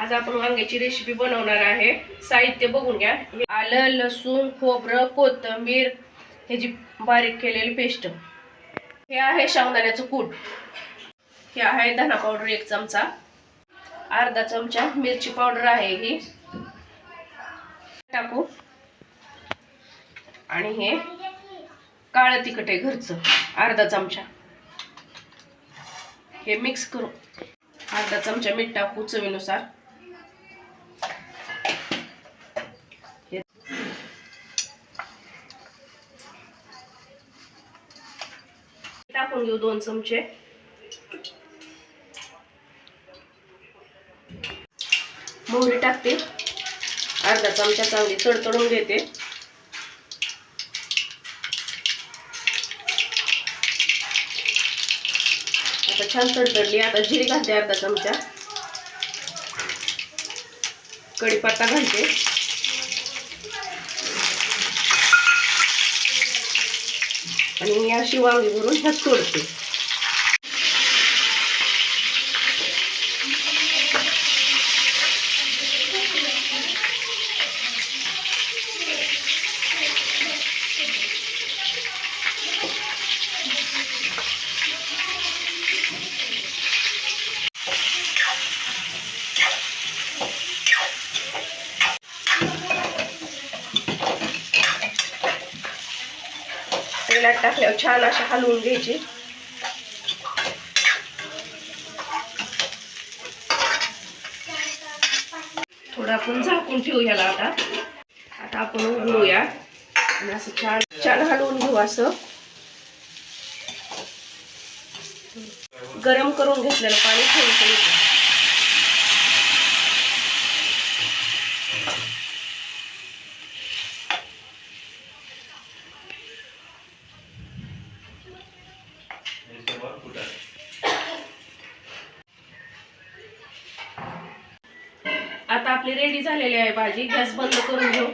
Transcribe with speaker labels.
Speaker 1: आज आपण वांग्याची रेसिपी बनवणार आहे. साहित्य बघून घ्या. आलं लसूण खोबरं कोथिंबीर ह्याची बारीक केलेली पेस्ट. हे आहे शेंगदाण्याचं कूट. हे आहे धना पावडर एक चमचा. अर्धा चमचा मिरची पावडर आहे ही. टाकू. आणि हे काळं तिखट आहे घरचं. अर्धा चमचा. हे मिक्स करू. अर्धा चमचा मीठ टाकू चवीनुसार. टाकून घेऊ दोन चमचे. मोहरी टाकते. अर्धा चमचा चांगली तडतडून घेते. आता छान तडतडली. आता जिरी घालते अर्धा चमचा. कढीपत्ता घालते. आणि मी अशी वांगी भरून ह्यात सोडते. तेलात टाकल्यावर छान अशा हलवून घ्यायची. थोडं आपण झाकून ठेवू याला आता. आता आपण उघडूया. आणि असं छान छान हलवून घेऊ असं. गरम करून घेतलेलं पाणी थोडं आता आपली रेडी झालेली आहे भाजी. गॅस बंद करून घेऊ.